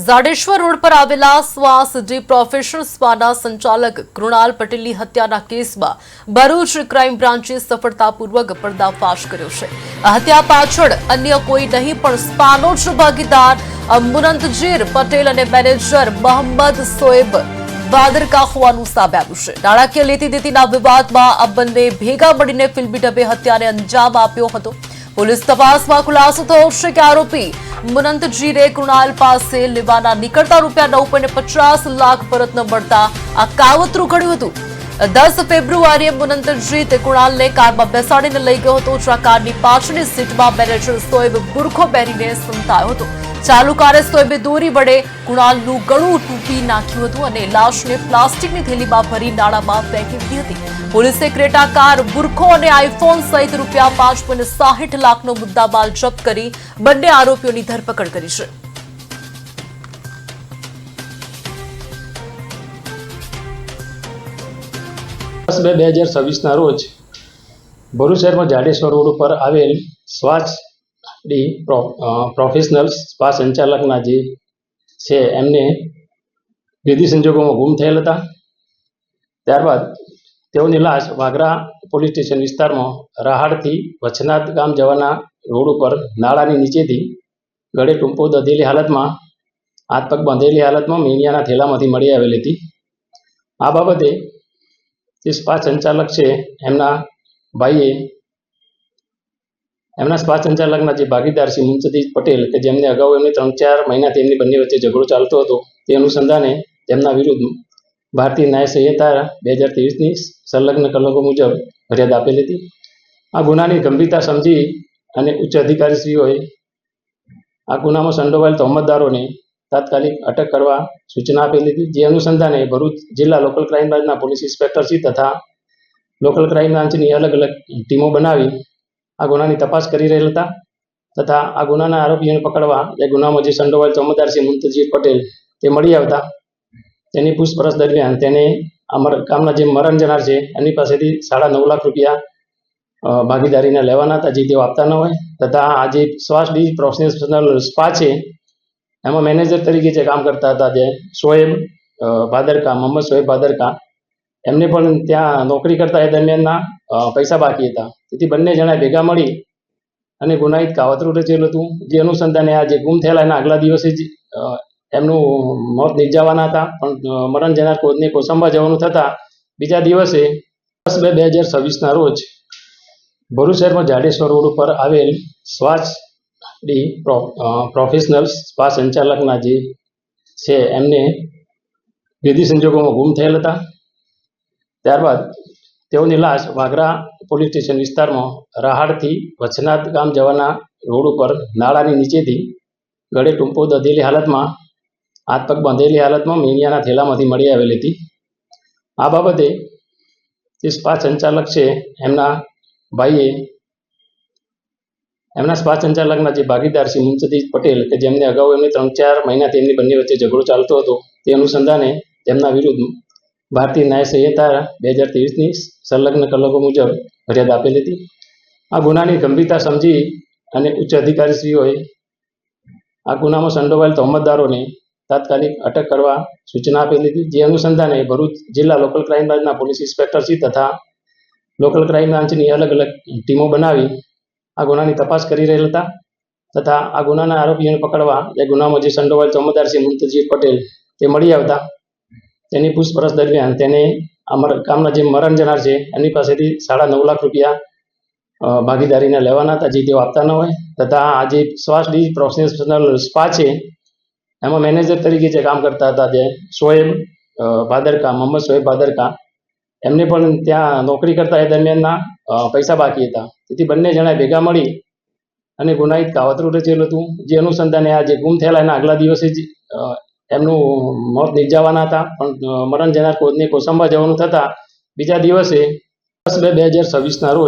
Zadeshwar road પર આવેલા શ્વાસ જે પ્રોફેશનલ સ્પાના સંચાલક કૃણાલ પટેલની હત્યાના કેસમાં ભરૂચ ક્રાઇમ બ્રાન્ચે સફળતાપૂર્વક પર્દાફાશ કર્યો છે. હત્યા પાછળ અન્ય કોઈ નહીં, પણ સ્પાનો જ ભાગીદાર મુનંતજીર પટેલ અને મેનેજર મોહમ્મદ સોએબ વાદરકા હોવાનું સામે આવ્યું છે. નાણાકીય લેતી દેતીના વિવાદમાં આ બંને ભેગા મળીને ફિલ્મી ડબે હત્યાને અંજામ આપ્યો હતો. પોલીસ તપાસમાં ખુલાસો થયો. છે કે આરોપી મુનંતજીરે કૃણાલ પાસે લેવાના નીકળતા રૂપિયા નવ પોઈન્ટ પચાસ લાખ પરત ન મળતા આ કાવતરું ઘડ્યું હતું. દસ ફેબ્રુઆરીએ મુનંતજી તે કૃણાલને કારમાં બેસાડીને લઈ ગયો હતો જ્યાં કારની પાછળની સીટમાં મેનેજર સોએબ બુરખો પહેરીને સંતાયો હતો. ચાલુ કારે સોએબે દોરી વડે કુણાલનું ગળું તૂટી નાખ્યું હતું અને લાશને પ્લાસ્ટિકની થેલીમાં ભરી નાળામાં ફેંકી હતી. પોલીસે ક્રેટા કાર, બુરખો અને આઈફોન સહિત રૂપિયા પાંચ પોઈન્ટ સાહીઠ લાખનો મુદ્દામાલ જપ્ત કરી બંને આરોપીઓની ધરપકડ કરી છે. બે બે હજાર છવ્વીસના રોજ ભરૂચ શહેરમાં જાડેશ્વર રોડ ઉપર આવેલ Swatch D pro- professional spa સંચાલકના જે છે, એમને વિધિ સંજોગોમાં ગુમ થયેલ હતા. ત્યારબાદ તેઓની લાશ વાગરા પોલીસ સ્ટેશન વિસ્તારમાં રાહાડથી વચનાથ ગામ જવાના રોડ ઉપર નાળાની નીચેથી ગળે ટૂંપો દધેલી હાલતમાં, હાથ પગ બાંધેલી હાલતમાં મીણિયાના થેલામાંથી મળી આવેલી હતી. આ બાબતે જે સ્પા સંચાલક છે, એમના ભાઈએ એમના સ્વાસ્થ્ય સંચાલકના જે ભાગીદાર છે મુંતજી પટેલ કે જેમને અગાઉ એમને ત્રણ ચાર મહિનાથી એમની બંને વચ્ચે ઝઘડો ચાલતો હતો, તે અનુસંધાને તેમના વિરુદ્ધ ભારતીય ન્યાય સંહિતા બે હજાર ત્રેવીસની સંલગ્ન કલકો મુજબ ફરિયાદ આપેલી હતી. આ ગુનાની ગંભીરતા સમજી અને ઉચ્ચ અધિકારીશ્રીઓએ આ ગુનામાં સંડોવાયેલ તહોમતદારોને તાત્કાલિક અટક કરવા સૂચના આપેલી હતી, જે અનુસંધાને ભરૂચ જિલ્લા લોકલ ક્રાઇમ બ્રાન્ચના પોલીસ ઇન્સ્પેક્ટરશ્રી તથા લોકલ ક્રાઇમ બ્રાન્ચની અલગ અલગ ટીમો બનાવી આ ગુનાની તપાસ કરી રહેલ હતા તથા આ ગુનાના આરોપીઓને પકડવા એ ગુનામાં જે સંડોવાયેલ ચોમદારસિંહ મુંતજી પટેલ તે મળી આવતા. તેની પૂછપરછ દરમિયાન તેને આ મર- ગામના જે મરણ જનાર છે એની પાસેથી સાડા નવ લાખ રૂપિયા ભાગીદારીના લેવાના હતા, જે તેઓ આપતા ન હોય. તથા આ જે શ્વાસ ડી પ્રોફેશનલ સ્પા છે, એમાં મેનેજર તરીકે જે કામ કરતા હતા, જે શોએબ ભાદરકા, મોહમ્મદ શોએબ ભાદરકા એમને પણ ત્યાં નોકરી કરતા એ દરમિયાનના પૈસા બાકી હતા. તેથી બંને જણા ભેગા મળી અને ગુનાહિત કાવતરું રચેલું હતું. જે અનુસંધાને આ જે ગુમ થયેલા એના આગલા દિવસે જ એમનું મોત નિપજાવાના હતા. પણ મરણ જનાર કોદને કોસંબા જવાનું થતા બીજા દિવસે, દસ બે બે હજાર છવ્વીસના રોજ ભરૂચ શહેરમાં જાડેશ્વર રોડ ઉપર આવેલ શ્વાસ ડી પ્રોફેશનલ સ્પા સંચાલકના જે છે, એમને વિધિ સંજોગોમાં ગુમ થયેલ હતા. ત્યારબાદ તેઓની લાશ વાગરા પોલીસ સ્ટેશન વિસ્તારમાં રાહાડથી વચનાથ ગામ જવાના રોડ ઉપર નાળાની નીચેથી ગળે ટૂંપો દધેલી હાલતમાં, હાથ પગ બાંધેલી હાલતમાં મીણિયાના થેલામાંથી મળી આવેલી હતી. આ બાબતે જે સ્પા સંચાલક છે, એમના ભાઈએ, એમના સ્પા સંચાલકના જે ભાગીદાર છે મુંતજી પટેલ, કે જેમને અગાઉ એમને ત્રણ ચાર મહિનાથી એમની બંને વચ્ચે ઝઘડો ચાલતો હતો, તે અનુસંધાને તેમના વિરુદ્ધ ભારતીય ન્યાય સંહિતા બે હજાર ત્રેવીસની સંલગ્ન કલમો મુજબ ફરિયાદ આપેલી હતી. આ ગુનાની ગંભીરતા સમજી અને ઉચ્ચ અધિકારીશ્રીઓએ આ ગુનામાં સંડોવાયેલ તહોમતદારોને તાત્કાલિક અટક કરવા સૂચના આપેલી હતી. જે અનુસંધાને ભરૂચ જિલ્લા લોકલ ક્રાઇમ બ્રાન્ચના પોલીસ ઇન્સ્પેક્ટરશ્રી તથા લોકલ ક્રાઇમ બ્રાન્ચની અલગ અલગ ટીમો બનાવી આ ગુનાની તપાસ કરી રહેલ હતા તથા આ ગુનાના આરોપીઓને પકડવા એ ગુનામાં જે સંડોવાયેલ ચોમદાર છે મુંતજી પટેલ તે મળી આવતા તેની પૂછપરછ દરમિયાન તેને આ કામના જે મરણ જનાર છે, એમની પાસેથી સાડા નવ લાખ રૂપિયા ભાગીદારીને લેવાના હતા, જે તેઓ આપતા ન હોય. તથા આ જે શ્વાસ ડી પ્રોફેશનલ સ્પા છે, એમાં મેનેજર તરીકે જે કામ કરતા હતા જે શોએબ ભાદરકા, મોહમ્મદ શોએબ ભાદરકા, એમને પણ ત્યાં નોકરી કરતા એ દરમિયાનના પૈસા બાકી હતા. તેથી બંને જણા ભેગા મળી અને ગુનાહિત કાવતરું રચેલું હતું. જે અનુસંધાને આ જે ગુમ થયેલા એના આગલા દિવસે જ એમનું મોત નિપજાવાના હતા, પણ મરણ જનાર કોદને કોસંબા જવાનું થતા બીજા દિવસે દસ બે બે હજાર છવ્વીસના રોજ